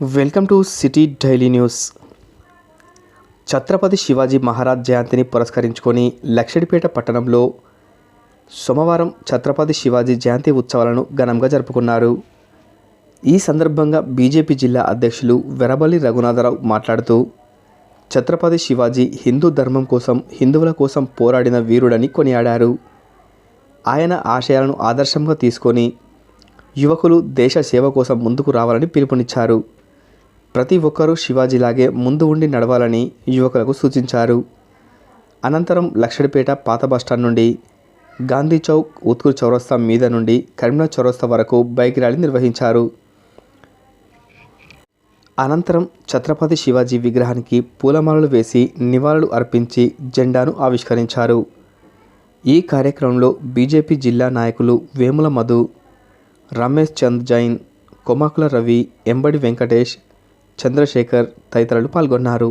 Welcome to City Daily News. Chhatrapati Shivaji Maharaj జయంతిని పురస్కరించుకొని లక్షడిపేట పట్టణంలో సోమవారం ఛత్రపతి శివాజీ జయంతి ఉత్సవాలను ఘనంగా జరుపుకున్నారు. ఈ సందర్భంగా బీజేపీ జిల్లా అధ్యక్షులు వెరబల్లి రఘునాథరావు మాట్లాడుతూ ఛత్రపతి శివాజీ హిందూ ధర్మం కోసం హిందువుల కోసం పోరాడిన వీరుడని కొనియాడారు. ఆయన ఆశయాలను ఆదర్శంగా తీసుకొని యువకులు దేశ సేవ కోసం ముందుకు రావాలని పిలుపునిచ్చారు. ప్రతి ఒక్కరూ శివాజీలాగే ముందు ఉండి నడవాలని యువకులకు సూచించారు. అనంతరం లక్షడిపేట పాత బస్టాండ్ నుండి గాంధీ చౌక్ ఉత్కూర్ చౌరస్తా మీద నుండి కరీంనగర్ చౌరస్తా వరకు బైక్ ర్యాలీ నిర్వహించారు. అనంతరం ఛత్రపతి శివాజీ విగ్రహానికి పూలమాలలు వేసి నివాళులు అర్పించి జెండాను ఆవిష్కరించారు. ఈ కార్యక్రమంలో బీజేపీ జిల్లా నాయకులు వేముల మధు రమేష్ చంద్ జైన్ కొమాకుల రవి ఎంబడి వెంకటేష్ చంద్రశేఖర్ తదితరులు పాల్గొన్నారు.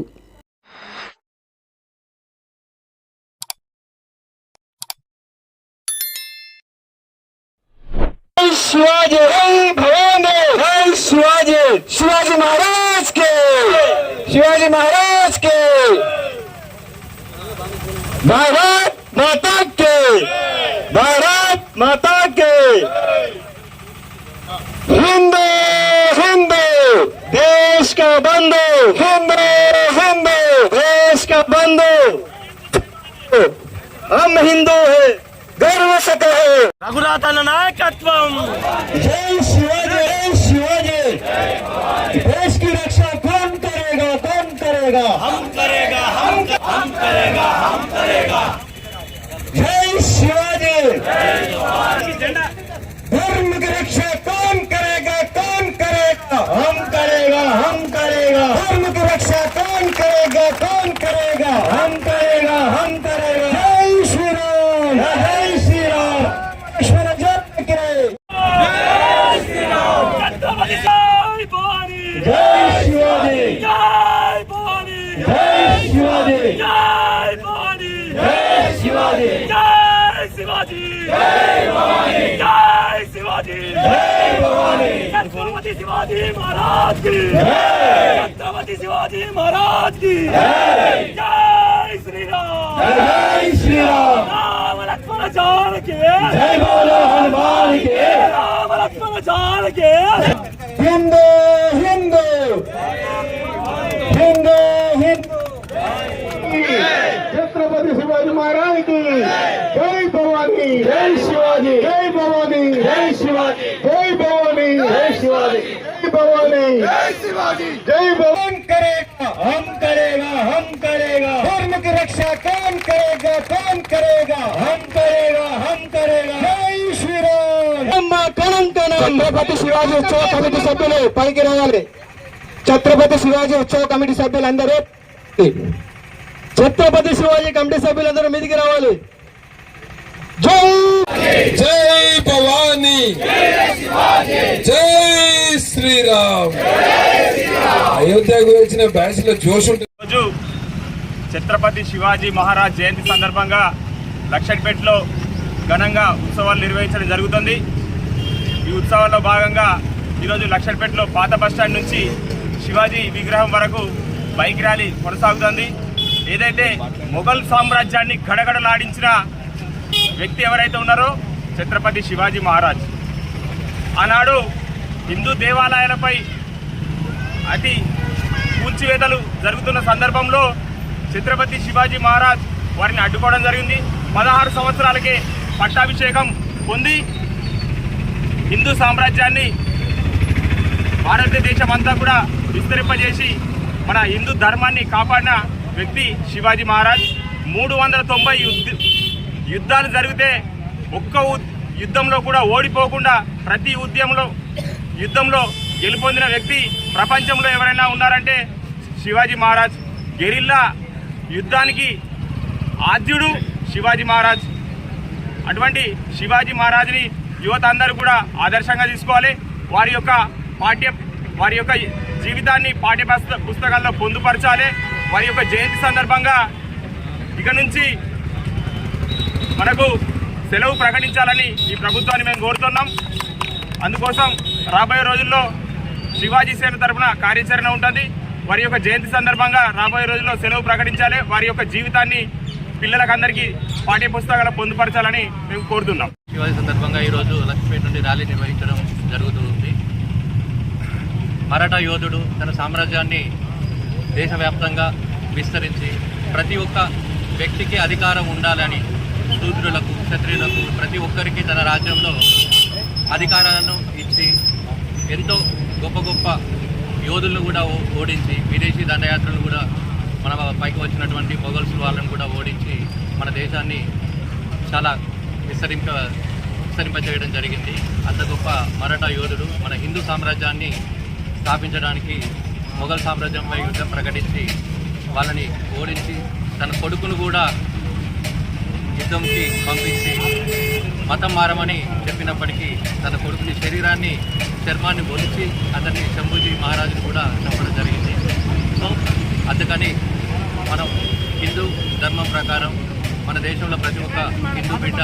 శివాజీ శివాజీ శివాజీ మహారాజ్ కే శివాజీ మహారాజ్ కే భారత్ మాతా కే భారత్ మాతా కే का बंदो हिंदू हिंदू देश का बंदो। हम हिंदू है गर्व से कहे। रघुनाथन नायकत्व जय शिवाजी जय शिवाजी। देश की रक्षा कौन करेगा कौन करेगा? हम करेगा हम कर... हम करेगा हम करेगा। जय शिवाजी। धर्म जय शिवाजी छत्रपति शिवाजी महाराज की छत्रपति शिवाजी महाराज की जय श्री राम जय श्री राम राम लक्ष्मण जान के जय बोलो हनुमान के राम लक्ष्मण जान के हिंदू हिंदू हिंदू हिंदू छत्रपति शिवाजी महाराज की जय भवानी जय शिवाजी जय भवानी जय शिवाजी जय भवानी जय शिवाजी जय भवानी जय शिवाजी जय भवन करेगा हम करेगा हम करेगा धर्म की रक्षा कौन करेगा कौन करेगा हम करेगा हम करेगा जय श्री राम అమ్మ కలంకనం ఛత్రపతి శివాజీ ఉత్సవ కమిటీ సభ్యులు పైకి రావాలి ఛత్రపతి శివాజీ ఉత్సవ కమిటీ సభ్యులందరూ ఛత్రపతి శివాజీ కమిటీ సభ్యులందరూ మీదికి రావాలి జై జై భవానీ. జై శ్రీరామ్. అయోధ్య గురించిన బ్యాచ్లో జోష్ ఉంటుంది రోజు ఛత్రపతి శివాజీ మహారాజ్ జయంతి సందర్భంగా లక్షపేటలో ఘనంగా ఉత్సవాలు నిర్వహించడం జరుగుతుంది. ఈ ఉత్సవాల్లో భాగంగా ఈరోజు లక్షపేటలో పాత బస్టాండ్ నుంచి శివాజీ విగ్రహం వరకు బైక్ ర్యాలీ కొనసాగుతుంది. ఏదైతే మొఘల్ సామ్రాజ్యాన్ని గడగడలాడించిన వ్యక్తి ఎవరైతే ఉన్నారో ఛత్రపతి శివాజీ మహారాజ్. ఆనాడు హిందూ దేవాలయాలపై అతి కూల్చివేతలు జరుగుతున్న సందర్భంలో ఛత్రపతి శివాజీ మహారాజ్ వారిని అడ్డుకోవడం జరిగింది. పదహారు సంవత్సరాలకే పట్టాభిషేకం పొంది హిందూ సామ్రాజ్యాన్ని భారతదేశం అంతా కూడా విస్తరింపజేసి మన హిందూ ధర్మాన్ని కాపాడిన వ్యక్తి శివాజీ మహారాజ్. మూడు వందల తొంభై యుద్ధాలు జరిగితే ఒక్క యుద్ధంలో కూడా ఓడిపోకుండా ప్రతి ఉద్యమంలో యుద్ధంలో గెలుపొందిన వ్యక్తి ప్రపంచంలో ఎవరైనా ఉన్నారంటే శివాజీ మహారాజ్. గెరిల్లా యుద్ధానికి ఆద్యుడు శివాజీ మహారాజ్. అటువంటి శివాజీ మహారాజ్ని యువత అందరూ కూడా ఆదర్శంగా తీసుకోవాలి. వారి యొక్క పాఠ్య వారి యొక్క జీవితాన్ని పాఠ్య పుస్తకాల్లో పొందుపరచాలి. వారి యొక్క జయంతి సందర్భంగా ఇక నుంచి మనకు సెలవు ప్రకటించాలని ఈ ప్రభుత్వాన్ని మేము కోరుతున్నాం. అందుకోసం రాబోయే రోజుల్లో శివాజీ సేన తరఫున కార్యాచరణ ఉంటుంది. వారి యొక్క జయంతి సందర్భంగా రాబోయే రోజుల్లో సెలవు ప్రకటించాలి. వారి యొక్క జీవితాన్ని పిల్లలకందరికీ పాఠ్య పుస్తకాలు పొందుపరచాలని మేము కోరుతున్నాం. శివాజీ సందర్భంగా ఈరోజు లక్ష్మీపేట నుండి ర్యాలీ నిర్వహించడం జరుగుతుంది. మరాఠా యోధుడు తన సామ్రాజ్యాన్ని దేశవ్యాప్తంగా విస్తరించి ప్రతి ఒక్క వ్యక్తికి అధికారం ఉండాలని శూద్రులకు క్షత్రియులకు ప్రతి ఒక్కరికి తన రాజ్యంలో అధికారాలను ఇచ్చి ఎంతో గొప్ప గొప్ప యోధులను కూడా ఓ- ఓడించి విదేశీ దండయాత్రలు కూడా మన పైకి వచ్చినటువంటి మొఘల్స్ వాళ్ళను కూడా ఓడించి మన దేశాన్ని చాలా విస్తరింప విస్తరింపచేయడం జరిగింది. అంత గొప్ప మరాఠా యోధుడు మన హిందూ సామ్రాజ్యాన్ని స్థాపించడానికి మొఘల్ సామ్రాజ్యంపై యుద్ధం ప్రకటించి వాళ్ళని ఓడించి తన కొడుకును కూడా యుద్ధంకి పంపించి మతం మారమని చెప్పినప్పటికీ తన కొడుకుని శరీరాన్ని చర్మాన్ని ఒలిచి అతన్ని శంభుజీ మహారాజుని కూడా చంపడం జరిగింది. సో అందుకని మనం హిందూ ధర్మం ప్రకారం మన దేశంలో ప్రతి ఒక్క హిందూ బిడ్డ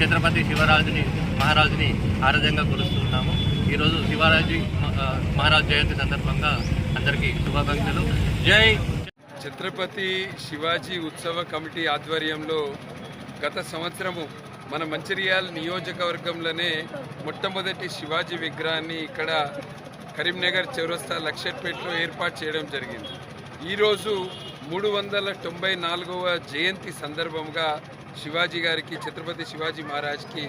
ఛత్రపతి శివరాజుని మహారాజుని ఆరాధ్యంగా కొలుస్తున్నాము. ఈరోజు శివరాజు మహారాజ్ జయంతి సందర్భంగా అందరికీ శుభాకాంక్షలు. జై! ఛత్రపతి శివాజీ ఉత్సవ కమిటీ ఆధ్వర్యంలో గత సంవత్సరము మన మంచిర్యాల నియోజకవర్గంలోనే మొట్టమొదటి శివాజీ విగ్రహాన్ని ఇక్కడ కరీంనగర్ చౌరస్తా లక్షపేటలో ఏర్పాటు చేయడం జరిగింది. ఈరోజు మూడు వందల తొంభై నాలుగవ జయంతి సందర్భంగా శివాజీ గారికి ఛత్రపతి శివాజీ మహారాజ్కి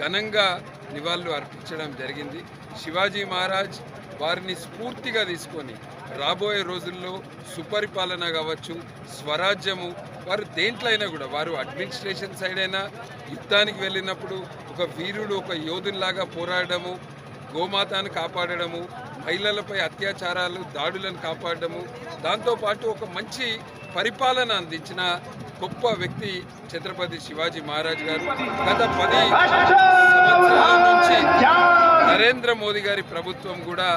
ఘనంగా నివాళులు అర్పించడం జరిగింది. శివాజీ మహారాజ్ వారిని స్ఫూర్తిగా తీసుకొని రాబోయే రోజుల్లో సుపరిపాలన కావచ్చు స్వరాజ్యము వారు దేంట్లో అయినా కూడా వారు అడ్మినిస్ట్రేషన్ సైడ్ అయినా యుద్ధానికి వెళ్ళినప్పుడు ఒక వీరుడు ఒక యోధుల్లాగా పోరాడము గోమాతను కాపాడడము మహిళలపై అత్యాచారాలు దాడులను కాపాడడము దాంతోపాటు ఒక మంచి పరిపాలన అందించిన గొప్ప వ్యక్తి ఛత్రపతి శివాజీ మహారాజ్ గారు. గత పది సంవత్సరాల నుంచి నరేంద్ర మోదీ గారి ప్రభుత్వం కూడా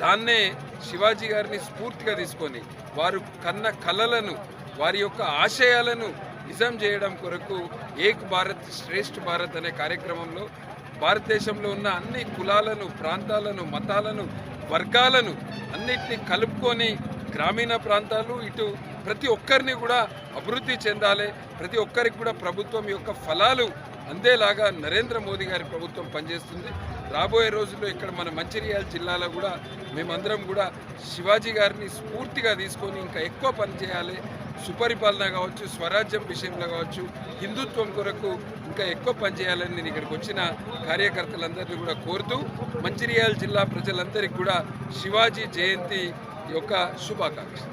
దాన్నే శివాజీ గారిని స్ఫూర్తిగా తీసుకొని వారు కన్న కలలను వారి యొక్క ఆశయాలను నిజం చేయడం కొరకు ఏక్ భారత్ శ్రేష్ఠ భారత్ అనే కార్యక్రమంలో భారతదేశంలో ఉన్న అన్ని కులాలను ప్రాంతాలను మతాలను వర్గాలను అన్నిటినీ కలుపుకొని గ్రామీణ ప్రాంతాలు ఇటు ప్రతి ఒక్కరిని కూడా అభివృద్ధి చెందాలి. ప్రతి ఒక్కరికి కూడా ప్రభుత్వం యొక్క ఫలాలు అందేలాగా నరేంద్ర మోదీ గారి ప్రభుత్వం పనిచేస్తుంది. రాబోయే రోజుల్లో ఇక్కడ మన మంచిర్యాల జిల్లాలో కూడా మేమందరం కూడా శివాజీ గారిని స్ఫూర్తిగా తీసుకొని ఇంకా ఎక్కువ పనిచేయాలి సుపరిపాలన కావచ్చు స్వరాజ్యం విషయంలో కావచ్చు హిందుత్వం కొరకు ఇంకా ఎక్కువ పనిచేయాలని నేను ఇక్కడికి వచ్చిన కార్యకర్తలందరినీ కూడా కోరుతూ మంచిర్యాల జిల్లా ప్రజలందరికీ కూడా శివాజీ జయంతి యొక్క శుభాకాంక్షలు.